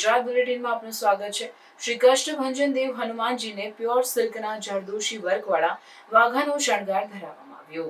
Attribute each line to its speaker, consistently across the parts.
Speaker 1: સમાચાર બુલેટિનમાં આપનું સ્વાગત છે. શ્રી કષ્ટભંજન દેવ હનુમાનજીને પ્યોર સિલ્કના જરદોશી વર્કવાળા વાઘાનો શણગાર ધરાવવામાં આવ્યો.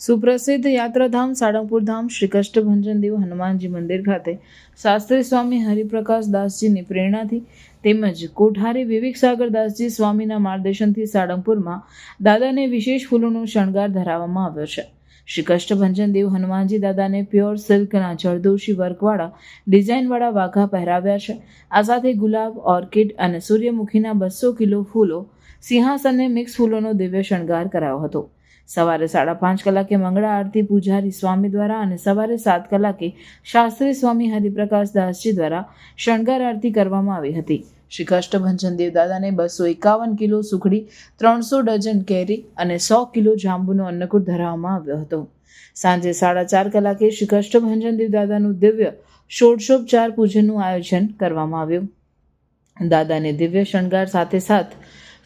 Speaker 1: સુપ્રસિદ્ધ યાત્રાધામ સાળંગપુર ધામ શ્રી કષ્ટભંજન દેવ હનુમાનજી મંદિર ખાતે શાસ્ત્રી સ્વામી હરિપ્રકાશ દાસજીની પ્રેરણાથી તેમજ કોઠારી વિવેક સાગર દાસજી સ્વામીના માર્ગદર્શનથી સાળંગપુરમાં દાદાને વિશેષ ફૂલોનો શણગાર ધરાવવામાં આવ્યો છે. શ્રી કષ્ટભંજન દેવ હનુમાનજી દાદાને પ્યોર સિલ્કના જરદોશી વર્કવાળા ડિઝાઇનવાળા વાઘા પહેરાવ્યા છે. આ સાથે ગુલાબ, ઓર્કિડ અને સૂર્યમુખીના બસો કિલો ફૂલો સિંહાસનને મિક્સ ફૂલોનો દિવ્ય શણગાર કરાયો હતો. સવારે સાડા પાંચ કલાકે મંગળા આરતી પૂજારી સ્વામી દ્વારા અને સવારે સાત કલાકે શાસ્ત્રી સ્વામી હરિપ્રકાશ દાસજી દ્વારા શણગાર આરતી કરવામાં આવી હતી. શ્રી કષ્ટભંજન દેવ દાદાને બસો એકાવન કિલો સુખડી, ત્રણસો ડઝન કેરી અને સો કિલો જાંબુનો અન્નકૂટ ધરાવવામાં આવ્યો હતો. સાંજે સાડા ચાર કલાકે શ્રી કષ્ટભંજન દેવ દાદાનું દિવ્ય ષોડશોપચાર પૂજનનું આયોજન કરવામાં આવ્યું. દાદાને દિવ્ય શણગાર સાથે સાથ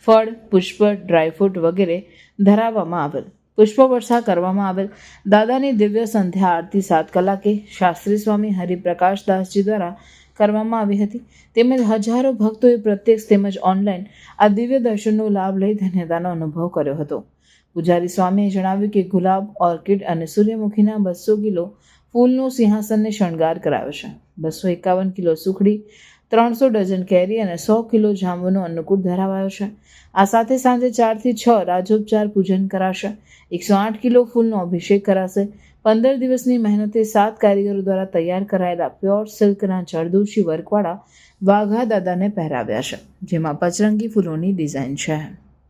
Speaker 1: ફળ, પુષ્પ ડ્રાયફ્રૂટ વગેરે ધરાવવામાં આવેલ. પુષ્પવર્ષા કરવામાં આવેલ. દાદાની દિવ્ય સંધ્યા આરતી સાત કલાકે શાસ્ત્રી સ્વામી હરિપ્રકાશ દાસજી દ્વારા કરવામાં આવી હતી. તેમજ હજારો ભક્તોએ પ્રત્યક્ષ તેમજ ઓનલાઈન આ દિવ્ય દર્શનનો લાભ લઈ ધન્યતાનો અનુભવ કર્યો હતો. પૂજારી સ્વામીએ જણાવ્યું કે ગુલાબ ઓર્કિડ અને સૂર્યમુખીના બસો કિલો ફૂલનો સિંહાસનને શણગાર કરાવ્યો છે. બસો એકાવન કિલો સુખડી ત્રણસો ડઝન કેરી અને સો કિલો જાંબુનો અન્નકૂટ ધરાવાયો છે. આ સાથે સાંજે ચારથી છ રાજોપચાર પૂજન કરાશે. એકસો આઠ કિલો ફૂલનો અભિષેક કરાશે. પંદર દિવસની મહેનતે સાત કારીગરો દ્વારા તૈયાર કરાયેલા પ્યોર સિલ્કના જરદોશી વર્કવાળા વાઘા દાદાને પહેરાવ્યા છે, જેમાં પચરંગી ફૂલોની ડિઝાઇન છે.